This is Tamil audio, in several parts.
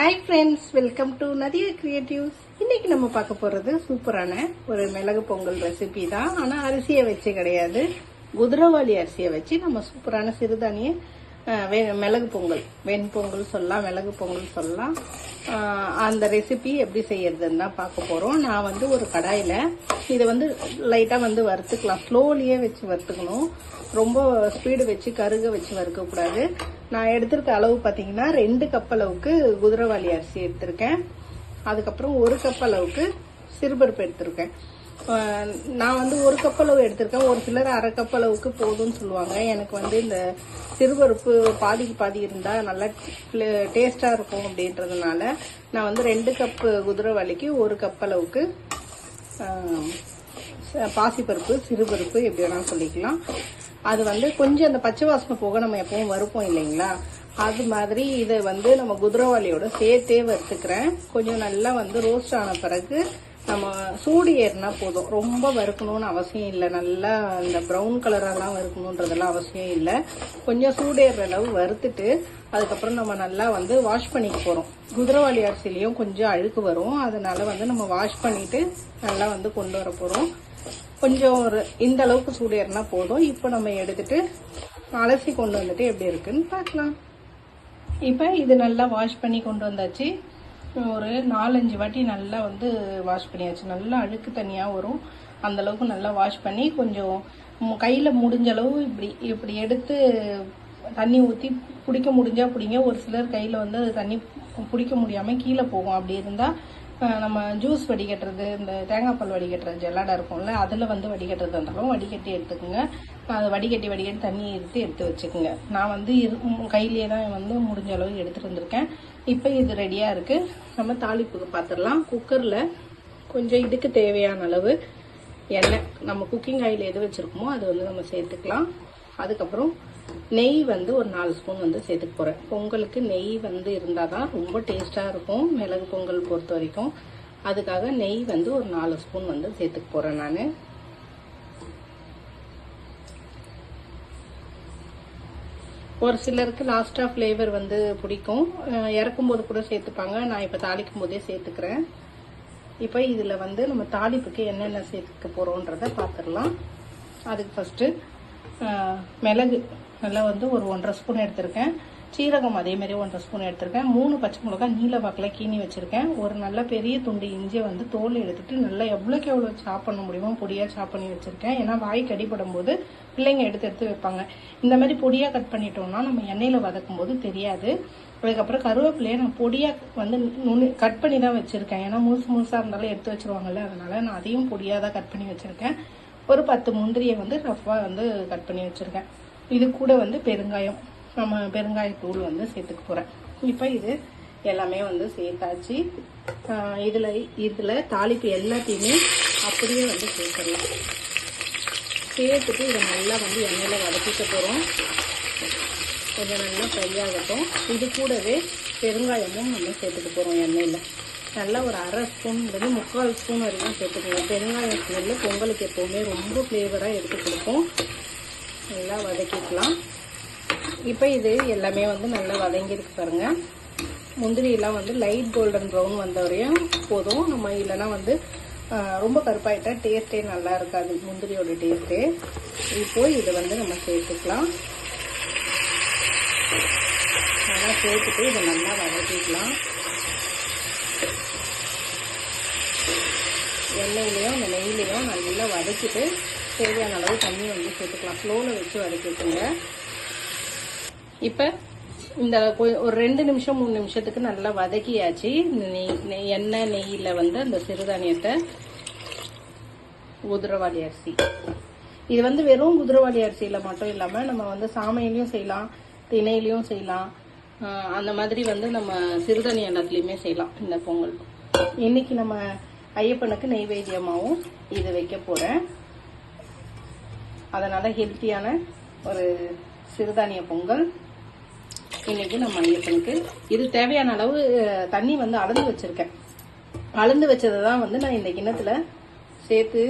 Hi friends welcome to Nadiya creatives இன்னைக்கு நம்ம பார்க்க போறது சூப்பரான ஒரு மிளகு பொங்கல் ரெசிபி தான். ஆனால் அரிசியை வச்சு கிடையாது. குதிரவாளி அரிசியை வச்சு நம்ம சூப்பரான சிறுதானிய வே- மிளகு பொங்கல். வெண்பொங்கல் சொல்லலாம் மிளகு பொங்கல் சொல்லலாம். அந்த ரெசிபி எப்படி செய்யறதுன்னு தான் பார்க்க போகிறோம் நான் வந்து ஒரு கடாயில் இதை வந்து லைட்டாக வந்து வறுத்துக்கலாம். ஸ்லோலியே வச்சு வறுத்துக்கணும். ரொம்ப ஸ்பீடு வச்சு கருக வச்சு வறுக்கக்கூடாது. நான் எடுத்திருக்க அளவு பார்த்தீங்கன்னா ரெண்டு கப் அளவுக்கு குதிரைவாளி அரிசி எடுத்திருக்கேன். அதுக்கப்புறம் ஒரு கப் அளவுக்கு சிறுபருப்பு எடுத்திருக்கேன். நான் வந்து ஒரு கப் அளவு எடுத்திருக்கேன். ஒரு சிலர் அரை கப் அளவுக்கு போதும்னு சொல்லுவாங்க. எனக்கு வந்து இந்த சிறுபருப்பு பாதிக்கு பாதி இருந்தால் நல்லா டேஸ்டாக இருக்கும் அப்படின்றதுனால நான் வந்து ரெண்டு கப்பு குதிரை வலிக்கு ஒரு கப் அளவுக்கு பாசிப்பருப்பு சிறுபருப்பு எப்படி வேணாலும் சொல்லிக்கலாம். அது வந்து கொஞ்சம் அந்த பச்சை வாசனை போக நம்ம எப்பவும் வறுப்போம் இல்லைங்களா? அது மாதிரி இதை வந்து நம்ம குதிரவாளியோட சேர்த்தே வறுத்துக்கிறேன். கொஞ்சம் நல்லா வந்து ரோஸ்ட் ஆன பிறகு நம்ம சூடு ஏறினா போதும். ரொம்ப வறுக்கணும்னு அவசியம் இல்லை. நல்லா இந்த ப்ரௌன் கலரெல்லாம் வறுக்கணுன்றதெல்லாம் அவசியம் இல்லை. கொஞ்சம் சூடு ஏறுற அளவு வறுத்துட்டு அதுக்கப்புறம் நம்ம நல்லா வந்து வாஷ் பண்ணிக்க போகிறோம் குதிரவாளி அரிசிலையும் கொஞ்சம் அழுக்கு வரும். அதனால வந்து நம்ம வாஷ் பண்ணிட்டு நல்லா வந்து கொண்டு வர போகிறோம் கொஞ்சம் ஒரு இந்த அளவுக்கு சூடு ஏறினா போதும். இப்போ நம்ம எடுத்துட்டு அலசி கொண்டு வந்துட்டு எப்படி இருக்குன்னு பார்க்கலாம். இப்போ இது நல்லா வாஷ் பண்ணி கொண்டு வந்தாச்சு. ஒரு நாலஞ்சு வாட்டி நல்லா வந்து வாஷ் பண்ணியாச்சு. நல்லா அழுக்கு தனியாக வரும். அந்தளவுக்கு நல்லா வாஷ் பண்ணி கொஞ்சம் கையில் முடிஞ்ச அளவு இப்படி இப்படி எடுத்து தண்ணி ஊற்றி பிடிக்க முடிஞ்சால் பிடிங்க. ஒரு சிலர் கையில் வந்து அது தண்ணி பிடிக்க முடியாமல் கீழே போகும். அப்படி இருந்தால் நம்ம ஜூஸ் வடிகட்டுறது இந்த தேங்காய் பால் வடிகட்டுறது ஜெல்லாடை இருக்கும்ல அதில் வந்து வடிகட்டுறது இருந்தாலும் வடிகட்டி எடுத்துக்கோங்க. அதை வடிகட்டி வடிகட்டி தண்ணி எடுத்து எடுத்து வச்சுக்கோங்க. நான் வந்து இரு கையிலே கையிலேயே தான் வந்து முடிஞ்ச அளவு எடுத்துகிட்டு வந்திருக்கேன். இப்போ இது ரெடியாக இருக்குது நம்ம தாளிப்புக்கு பார்த்துடலாம் குக்கரில் கொஞ்சம் இதுக்கு தேவையான அளவு எண்ணெய். நம்ம குக்கிங் ஆயில் எது வச்சுருக்கோமோ அது வந்து நம்ம சேர்த்துக்கலாம். அதுக்கப்புறம் நெய் வந்து ஒரு நாலு ஸ்பூன் வந்து சேர்த்துக்க போகிறேன் பொங்கலுக்கு நெய் வந்து இருந்தால் தான் ரொம்ப டேஸ்ட்டாக இருக்கும் மிளகு பொங்கல் பொறுத்த வரைக்கும். அதுக்காக நெய் வந்து ஒரு நாலு ஸ்பூன் வந்து சேர்த்துக்க போகிறேன் நான். ஒரு சிலருக்கு லாஸ்ட்டாக ஃப்ளேவர் வந்து பிடிக்கும். இறக்கும் இறக்கும்போது கூட சேர்த்துப்பாங்க. நான் இப்போ தாளிக்கும் போதே சேர்த்துக்கிறேன். இப்போ இதில் வந்து நம்ம தாளிப்புக்கு என்னென்ன சேர்த்துக்க போகிறோன்றதை பார்த்துடலாம் அதுக்கு ஃபஸ்ட்டு மிளகு. நல்லா வந்து ஒரு ஒன்றரை ஸ்பூன் எடுத்திருக்கேன். சீரகம் அதே மாதிரி ஒன்றரை ஸ்பூன் எடுத்திருக்கேன். மூணு பச்சை மிளகாய் நீல வாக்கில் கீனி வச்சுருக்கேன். ஒரு நல்ல பெரிய துண்டு இஞ்சியை வந்து தோல் எடுத்துட்டு நல்லா எவ்வளோக்கு எவ்வளோ சாப் பண்ண முடியுமோ பொடியாக சாப் பண்ணி வச்சுருக்கேன். ஏன்னா வாய்க்கு அடிபடும் போது பிள்ளைங்க எடுத்து எடுத்து வைப்பாங்க. இந்த மாதிரி பொடியாக கட் பண்ணிட்டோம்னா நம்ம எண்ணெயில் வதக்கும் போது தெரியாது. அதுக்கப்புறம் கருவேப்பிலையை நான் பொடியாக வந்து நுணு கட் பண்ணி தான் வச்சுருக்கேன். ஏன்னா முழுசு முழுசாக இருந்தாலும் எடுத்து வச்சிருவாங்கல்ல அதனால் நான் அதையும் பொடியாக தான் கட் பண்ணி வச்சுருக்கேன். ஒரு பத்து முந்திரியை வந்து ரஃப்பாக வந்து கட் பண்ணி வச்சுருக்கேன். இது கூட வந்து பெருங்காயம். நம்ம பெருங்காயத்தூள் வந்து சேர்த்துக்க போகிறேன் இப்போ இது எல்லாமே வந்து சேர்த்தாச்சு. இதில் இதில் தாளிப்பு எல்லாத்தையுமே அப்படியே வந்து சேர்த்துடலாம். சேர்த்துட்டு இதை நல்லா வந்து எண்ணெயில் வதக்கிக்க போகிறோம் கொஞ்சம் நல்லா ஃப்ரையாகட்டும் இது கூடவே பெருங்காயமும் நம்ம சேர்த்துக்க போகிறோம் எண்ணெயில். நல்லா ஒரு அரை ஸ்பூன்லேருந்து முக்கால் ஸ்பூன் வரைக்கும் சேர்த்துக்கணும் பெருங்காயம் ஸ்மெல்லு பொங்கலுக்கு எப்போவுமே ரொம்ப ஃப்ளேவராக எடுத்து கொடுக்கும் நல்லா வதக்கிக்கலாம். இப்போ இது எல்லாமே வந்து நல்லா வதங்கியிருக்கு பாருங்க. முந்திரியெல்லாம் வந்து லைட் கோல்டன் ப்ரௌன் வந்த வரையும் போதும். நம்ம இல்லைன்னா வந்து ரொம்ப கருப்பாயிட்டா டேஸ்ட்டே நல்லா இருக்காது. முந்திரியோட டேஸ்ட்டு இப்போ இதை வந்து நம்ம சேர்த்துக்கலாம். நல்லா சேர்த்துட்டு இதை நல்லா வதக்கிக்கலாம். எண்ணெயிலையும் அந்த நெய்லையும் நல்லா வதக்கிட்டு தேவையான அளவு தண்ணி வந்து சேர்த்துக்கலாம். ஸ்லோவில் வச்சு வதக்கிட்டுங்க இப்போ இந்த கொ- ஒரு ரெண்டு நிமிஷம் மூணு நிமிஷத்துக்கு நல்லா வதக்கியாச்சு. நெய் எண்ணெய் நெய்யில் வந்து அந்த சிறுதானியத்தை குதிரவாளி அரிசி. இது வந்து வெறும் குதிரவாளி அரிசியில் மட்டும் இல்லாமல் நம்ம வந்து சாமையிலையும் செய்யலாம் திணையிலையும் செய்யலாம். அந்த மாதிரி வந்து நம்ம சிறுதானியம் எல்லாத்துலேயுமே செய்யலாம் இந்த பொங்கல். இன்னைக்கு நம்ம ஐயப்பனுக்கு நெய்வேத்தியமாகவும் இது வைக்க போகிறேன் அதனால ஹெல்த்தியான ஒரு சிறுதானிய பொங்கல் இன்னைக்கு நம்ம ஐயப்பனுக்கு இது தேவையான அளவு தண்ணி வந்து அளந்து வச்சிருக்கேன். அளந்து வச்சதை தான் வந்து நான் இந்த கிண்ணத்துல சேர்த்து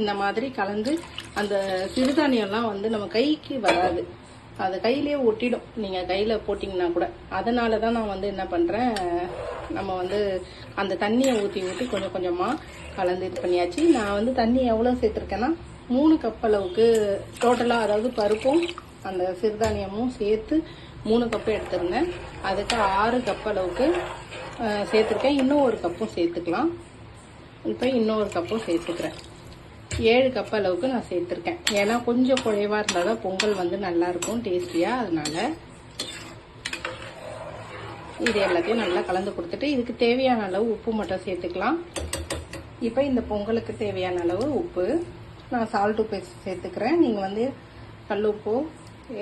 இந்த மாதிரி கலந்து அந்த சிறுதானியம்லாம் வந்து நம்ம கைக்கு வராது. அது கையிலேயே ஒட்டிடும். நீங்கள் கையில் போட்டிங்கன்னா கூட. அதனால தான் நான் வந்து என்ன பண்ணுறேன் நம்ம வந்து அந்த தண்ணியை ஊற்றி ஊற்றி கொஞ்சம் கொஞ்சமாக கலந்து இது பண்ணியாச்சு. நான் வந்து தண்ணி எவ்வளோ சேர்த்துருக்கேன்னா மூணு கப் அளவுக்கு டோட்டலாக அதாவது பருப்பும் அந்த சிறுதானியமும் சேர்த்து மூணு கப்பு எடுத்திருந்தேன். அதுக்கு ஆறு கப் அளவுக்கு சேர்த்துருக்கேன். இன்னும் ஒரு கப்பும் சேர்த்துக்கலாம். இப்போ இன்னொரு கப்பும் சேர்த்துக்கிறேன். ஏழு கப் அளவுக்கு நான் சேர்த்துருக்கேன். ஏன்னா கொஞ்சம் குறைவாக இருந்தால் தான் பொங்கல் வந்து நல்லாயிருக்கும் டேஸ்டியாக அதனால் இது எல்லாத்தையும் நல்லா கலந்து கொடுத்துட்டு இதுக்கு தேவையான அளவு உப்பு மட்டும் சேர்த்துக்கலாம். இப்போ இந்த பொங்கலுக்கு தேவையான அளவு உப்பு. நான் சால்ட் உப்பு சேர்த்துக்கிறேன். நீங்கள் வந்து கல் உப்பு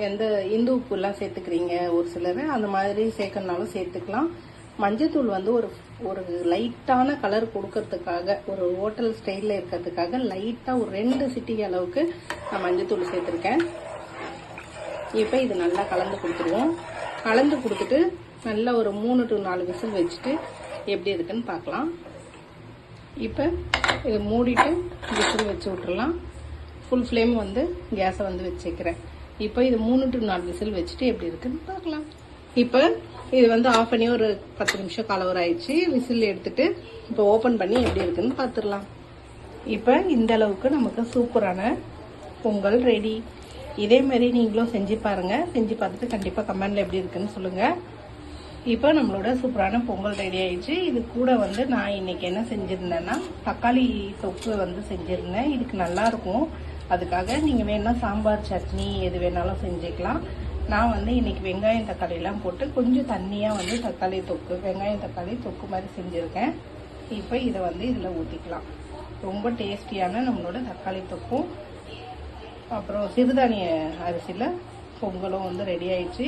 எந்த இந்து உப்புலாம் சேர்த்துக்கிறீங்க ஒரு சிலர் அந்த மாதிரி சேர்க்கணுனாலும் சேர்த்துக்கலாம். மஞ்சத்தூள் வந்து ஒரு ஒரு லைட்டான கலர் கொடுக்கறதுக்காக ஒரு ஹோட்டல் ஸ்டைலில் இருக்கிறதுக்காக லைட்டாக ஒரு ரெண்டு சிட்டிகை அளவுக்கு நான் மஞ்சத்தூள் சேர்த்துருக்கேன். இப்போ இது நல்லா கலந்து கொடுத்துருவோம். கலந்து கொடுத்துட்டு நல்லா ஒரு மூணு டு நாலு விசில் வச்சுட்டு எப்படி இருக்குன்னு பார்க்கலாம். இப்போ இதை மூடிட்டு விசில் வச்சு விட்டுறலாம். ஃபுல் ஃப்ளேம் வந்து கேஸை வந்து வச்சுக்கிறேன். இப்போ இது மூணு டு நாலு விசில் வச்சுட்டு எப்படி இருக்குன்னு பார்க்கலாம். இப்போ இது வந்து ஆஃப் பண்ணி ஒரு பத்து நிமிஷம் கலவர் ஆயிடுச்சு. விசில் எடுத்துட்டு இப்போ ஓப்பன் பண்ணி எப்படி இருக்குன்னு பார்த்துடலாம். இப்போ இந்த அளவுக்கு நமக்கு சூப்பரான பொங்கல் ரெடி இதே மாதிரி நீங்களும் செஞ்சு பாருங்கள் செஞ்சு பார்த்துட்டு கண்டிப்பாக கமெண்டில் எப்படி இருக்குன்னு சொல்லுங்கள் இப்போ நம்மளோட சூப்பரான பொங்கல் ரெடி ஆயிடுச்சு. இது கூட வந்து நான் இன்னைக்கு என்ன செஞ்சுருந்தேன்னா தக்காளி தொக்கு வந்து செஞ்சுருந்தேன். இதுக்கு நல்லாயிருக்கும் அதுக்காக நீங்கள் வேணால் சாம்பார் சட்னி எது வேணாலும் செஞ்சுக்கலாம். நான் வந்து இன்னைக்கு வெங்காயம் தக்காளியெலாம் போட்டு கொஞ்சம் தண்ணியாக வந்து தக்காளி தொக்கு வெங்காயம் தக்காளி தொக்கு மாதிரி செஞ்சுருக்கேன். இப்போ இதை வந்து இதில் ஊற்றிக்கலாம் ரொம்ப டேஸ்டியான நம்மளோட தக்காளி தொக்கும். அப்புறம் சிறுதானிய அரிசியில் பொங்கலும் வந்து ரெடி ஆயிடுச்சு.